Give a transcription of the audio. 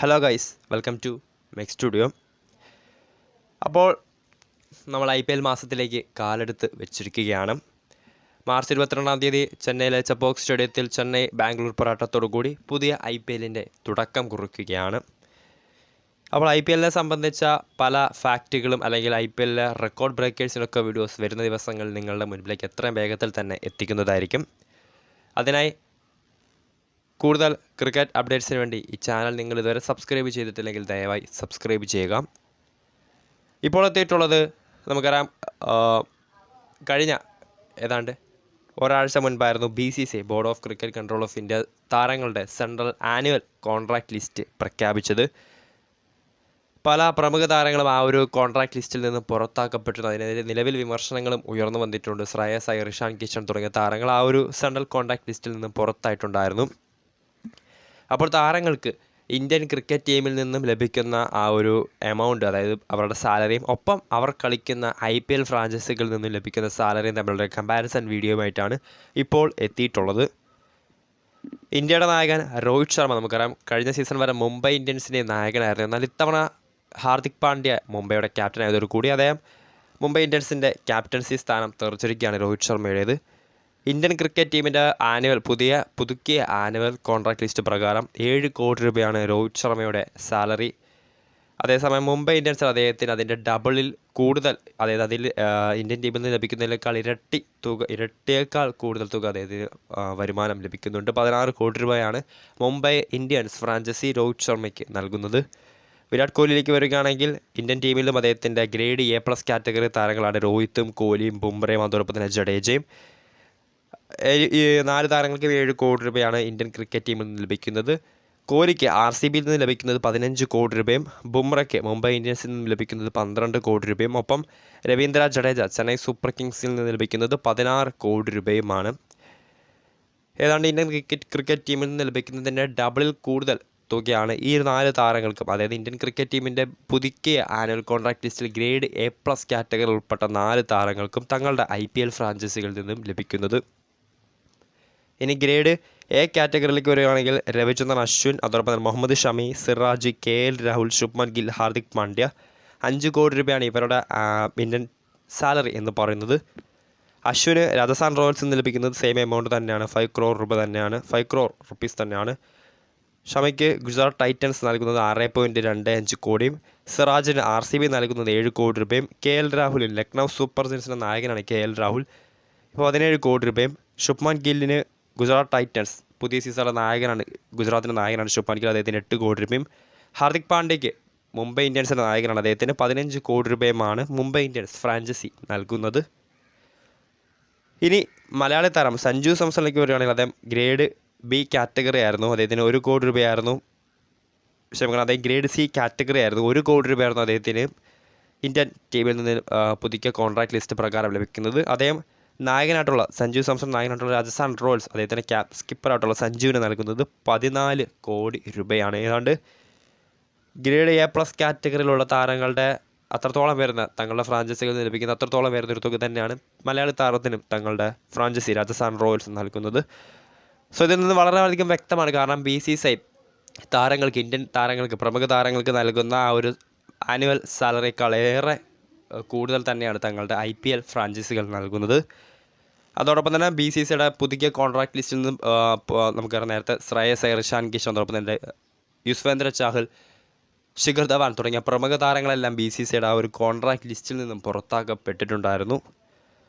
Hello guys welcome to mech studio അപ്പോൾ നമ്മൾ I P L മാസത്തിലേക്ക് കാലെടുത്ത് വെച്ചിരിക്കുകയാണ്. മാർച്ച് ഇരുപത്തിരണ്ടാം തീയതി ചെന്നൈയിലെ ചപ്പോക്ക് സ്റ്റേഡിയത്തിൽ ചെന്നൈ ബാംഗ്ലൂർ പോരാട്ടത്തോടു കൂടി പുതിയ ഐ പി എല്ലിന്റെ തുടക്കം കുറിക്കുകയാണ്. അപ്പോൾ ഐ പി എല്ലിനെ സംബന്ധിച്ച പല ഫാക്റ്റുകളും അല്ലെങ്കിൽ ഐ പി എല്ലിലെ റെക്കോർഡ് ബ്രേക്കേഴ്സിനൊക്കെ വീഡിയോസ് വരുന്ന ദിവസങ്ങളിൽ നിങ്ങളുടെ മുൻപിലേക്ക് എത്രയും വേഗത്തിൽ തന്നെ എത്തിക്കുന്നതായിരിക്കും. അതിനായി കൂടുതൽ ക്രിക്കറ്റ് അപ്ഡേറ്റ്സിന് വേണ്ടി ഈ ചാനൽ നിങ്ങൾ ഇതുവരെ സബ്സ്ക്രൈബ് ചെയ്തിട്ടില്ലെങ്കിൽ ദയവായി സബ്സ്ക്രൈബ് ചെയ്യുക. ഇപ്പോൾ എത്തിയിട്ടുള്ളത് നമുക്കറിയാം കഴിഞ്ഞ ഏതാണ്ട് ഒരാഴ്ച മുൻപായിരുന്നു B C C board of cricket control of India താരങ്ങളുടെ സെൻട്രൽ ആനുവൽ കോൺട്രാക്ട് ലിസ്റ്റ് പ്രഖ്യാപിച്ചത്. പല പ്രമുഖ താരങ്ങളും ആ ഒരു കോൺട്രാക്ട് ലിസ്റ്റിൽ നിന്ന് പുറത്താക്കപ്പെട്ടിട്ടുണ്ട്. അതിനെതിരെ നിലവിൽ വിമർശനങ്ങളും ഉയർന്നു വന്നിട്ടുണ്ട്. ശ്രേയസ് ഇഷാൻ കിഷൻ തുടങ്ങിയ താരങ്ങൾ ആ ഒരു സെൻട്രൽ കോൺട്രാക്ട് ലിസ്റ്റിൽ നിന്ന് പുറത്തായിട്ടുണ്ടായിരുന്നു. അപ്പോൾ താരങ്ങൾക്ക് ഇന്ത്യൻ ക്രിക്കറ്റ് ടീമിൽ നിന്നും ലഭിക്കുന്ന ആ ഒരു എമൗണ്ട് അതായത് അവരുടെ സാലറിയും ഒപ്പം അവർ കളിക്കുന്ന ഐ പി എൽ ഫ്രാഞ്ചൈസികളിൽ നിന്നും ലഭിക്കുന്ന സാലറിയും തമ്മിലുള്ള കമ്പാരിസൺ വീഡിയോയുമായിട്ടാണ് ഇപ്പോൾ എത്തിയിട്ടുള്ളത്. ഇന്ത്യയുടെ നായകൻ രോഹിത് ശർമ്മ നമുക്കറിയാം കഴിഞ്ഞ സീസൺ വരെ മുംബൈ ഇന്ത്യൻസിന്റെ നായകനായിരുന്നു. എന്നാൽ ഇത്തവണ ഹാർദിക് പാണ്ഡ്യ മുംബൈയുടെ ക്യാപ്റ്റൻ ആയതോടുകൂടി അദ്ദേഹം മുംബൈ ഇന്ത്യൻസിന്റെ ക്യാപ്റ്റൻസി സ്ഥാനം തെറിച്ചിരിക്കുകയാണ് രോഹിത് ശർമ്മയുടേത്. ഇന്ത്യൻ ക്രിക്കറ്റ് ടീമിന്റെ ആനുവൽ പുതിയ പുതുക്കിയ ആനുവൽ കോൺട്രാക്ട് ലിസ്റ്റ് പ്രകാരം ഏഴ് കോടി രൂപയാണ് രോഹിത് ശർമ്മയുടെ സാലറി. അതേസമയം മുംബൈ ഇന്ത്യൻസ് അദ്ദേഹത്തിന് അതിന്റെ ഡബിളിൽ കൂടുതൽ അതായത് അതിൽ ഇന്ത്യൻ ടീമിൽ നിന്ന് ലഭിക്കുന്നതിനേക്കാൾ ഇരട്ടി തുക ഇരട്ടിയേക്കാൾ കൂടുതൽ തുക അതായത് വരുമാനം ലഭിക്കുന്നുണ്ട്. പതിനാറ് കോടി രൂപയാണ് മുംബൈ ഇന്ത്യൻസ് ഫ്രാഞ്ചൈസി രോഹിത് ശർമ്മയ്ക്ക് നൽകുന്നത്. വിരാട് കോഹ്ലിയിലേക്ക് വരികയാണെങ്കിൽ ഇന്ത്യൻ ടീമിലും അദ്ദേഹത്തിന്റെ ഗ്രേഡ് എ പ്ലസ് കാറ്റഗറി താരങ്ങളാണ് രോഹിത്തും കോഹ്ലിയും ബുംറയും അതോടൊപ്പം തന്നെ ജഡേജയും. നാല് താരങ്ങൾക്ക് ഏഴ് കോടി രൂപയാണ് ഇന്ത്യൻ ക്രിക്കറ്റ് ടീമിൽ നിന്ന് ലഭിക്കുന്നത്. കോഹ്ലിക്ക് ആർ സി ബിയിൽ നിന്ന് ലഭിക്കുന്നത് പതിനഞ്ച് കോടി രൂപയും ബുംറയ്ക്ക് മുംബൈ ഇന്ത്യൻസിൽ നിന്ന് ലഭിക്കുന്നത് പന്ത്രണ്ട് കോടി രൂപയും. ഒപ്പം രവീന്ദ്ര ജഡേജ ചെന്നൈ സൂപ്പർ കിങ്സിൽ നിന്ന് ലഭിക്കുന്നത് പതിനാറ് കോടി രൂപയുമാണ്. ഏതാണ്ട് ഇന്ത്യൻ ക്രിക്കറ്റ് ക്രിക്കറ്റ് ടീമിൽ നിന്ന് ലഭിക്കുന്നതിന്റെ ഡബിളിൽ കൂടുതൽ തുകയാണ് ഈ നാല് താരങ്ങൾക്കും അതായത് ഇന്ത്യൻ ക്രിക്കറ്റ് ടീമിന്റെ പുതുക്കിയ ആനുവൽ കോൺട്രാക്ട് ലിസ്റ്റിൽ ഗ്രേഡ് എ പ്ലസ് കാറ്റഗറി ഉൾപ്പെട്ട നാല് താരങ്ങൾക്കും തങ്ങളുടെ ഐ പി എൽ ഫ്രാഞ്ചൈസികളിൽ നിന്നും ലഭിക്കുന്നത്. ഇനി ഗ്രേഡ് എ കാറ്റഗറിയിലേക്ക് വരികയാണെങ്കിൽ രവിചന്ദ്രൻ അശ്വിൻ അതോടൊപ്പം തന്നെ മുഹമ്മദ് ഷമി സിറാജ് കെ എൽ രാഹുൽ ശുഭ്മൻ ഗിൽ ഹാർദിക് പാണ്ഡ്യ. അഞ്ച് കോടി രൂപയാണ് ഇവരുടെ ഇന്ത്യൻ സാലറി എന്ന് പറയുന്നത്. അശ്വിന് രാജസ്ഥാൻ റോയൽസിൽ നിന്ന് ലഭിക്കുന്നത് സെയിം എമൗണ്ട് തന്നെയാണ് ഫൈവ് ക്രോർ രൂപ തന്നെയാണ് ഫൈവ് ക്രോർ റുപ്പീസ് തന്നെയാണ്. ഷമിക്ക് ഗുജറാത്ത് ടൈറ്റൻസ് നൽകുന്നത് ആറ് പോയിന്റ് രണ്ട് അഞ്ച് കോടിയും സിറാജിന് ആർ സി ബി നൽകുന്നത് ഏഴ് കോടി രൂപയും കെ എൽ രാഹുലിന് ലക്നൗ സൂപ്പർ ജയൻസിന്റെ നായകനാണ് കെ എൽ രാഹുൽ. പതിനേഴ് കോടി രൂപയും ശുഭ്മാൻ ഗില്ലിന് ഗുജറാത്ത് ടൈറ്റൻസ് പുതിയ സീസണിലെ നായകനാണ് ഗുജറാത്തിന്റെ നായകനാണ് ശുഭ്മാൻ ഗിൽ അദ്ദേഹത്തിന് എട്ട് കോടി രൂപയും ഹാർദിക് പാണ്ഡ്യയ്ക്ക് മുംബൈ ഇന്ത്യൻസിന്റെ നായകനാണ് അദ്ദേഹത്തിന് പതിനഞ്ച് കോടി രൂപയുമാണ് മുംബൈ ഇന്ത്യൻസ് ഫ്രാഞ്ചൈസി നൽകുന്നത്. ഇനി മലയാളി താരം സഞ്ജു സാംസണിലേക്ക് വരികയാണെങ്കിൽ അദ്ദേഹം ഗ്രേഡ് ബി കാറ്റഗറി ആയിരുന്നു. അദ്ദേഹത്തിന് ഒരു കോടി രൂപയായിരുന്നു. ക്ഷമിക്കണം അദ്ദേഹം ഗ്രേഡ് സി കാറ്റഗറി ആയിരുന്നു. ഒരു കോടി രൂപയായിരുന്നു അദ്ദേഹത്തിന് ഇന്ത്യൻ ടീമിൽ നിന്ന് പുതുക്കിയ കോൺട്രാക്ട് ലിസ്റ്റ് പ്രകാരം ലഭിക്കുന്നത്. അദ്ദേഹം നായകനായിട്ടുള്ള സഞ്ജു സാംസൺ നായകനായിട്ടുള്ള രാജസ്ഥാൻ റോയൽസ് അദ്ദേഹത്തിന്റെ ക്യാപ് സ്കിപ്പറായിട്ടുള്ള സഞ്ജുവിന് നൽകുന്നത് പതിനാല് കോടി രൂപയാണ്. ഏതാണ്ട് ഗ്രേഡ് എ പ്ലസ് കാറ്റഗറിയിലുള്ള താരങ്ങളുടെ അത്രത്തോളം വരുന്ന തങ്ങളുടെ ഫ്രാഞ്ചൈസികൾ നിന്ന് ലഭിക്കുന്ന അത്രത്തോളം വരുന്ന ഒരു തുക തന്നെയാണ് മലയാളി താരത്തിനും തങ്ങളുടെ ഫ്രാഞ്ചൈസി രാജസ്ഥാൻ റോയൽസ് നൽകുന്നത്. സോ ഇതിൽ നിന്ന് വളരെയധികം വ്യക്തമാണ് കാരണം ബി സി സൈ താരങ്ങൾക്ക് ഇന്ത്യൻ താരങ്ങൾക്ക് പ്രമുഖ താരങ്ങൾക്ക് നൽകുന്ന ആ ഒരു ആനുവൽ സാലറിയേക്കാൾ ഏറെ കൂടുതൽ തന്നെയാണ് തങ്ങളുടെ ഐ പി എൽ ഫ്രാഞ്ചൈസികൾ നൽകുന്നത്. അതോടൊപ്പം തന്നെ ബി സി സിയുടെ പുതുക്കിയ കോൺട്രാക്ട് ലിസ്റ്റിൽ നിന്നും നമുക്കറിയാം നേരത്തെ ശ്രേയസ് ഇഷാൻ കിഷൻ അതോടൊപ്പം തന്നെ യുസ്വേന്ദ്ര ചാഹൽ ശിഖർ ധവാൻ തുടങ്ങിയ പ്രമുഖ താരങ്ങളെല്ലാം ബി സി സിയുടെ ആ ഒരു കോൺട്രാക്ട് ലിസ്റ്റിൽ നിന്നും പുറത്താക്കപ്പെട്ടിട്ടുണ്ടായിരുന്നു.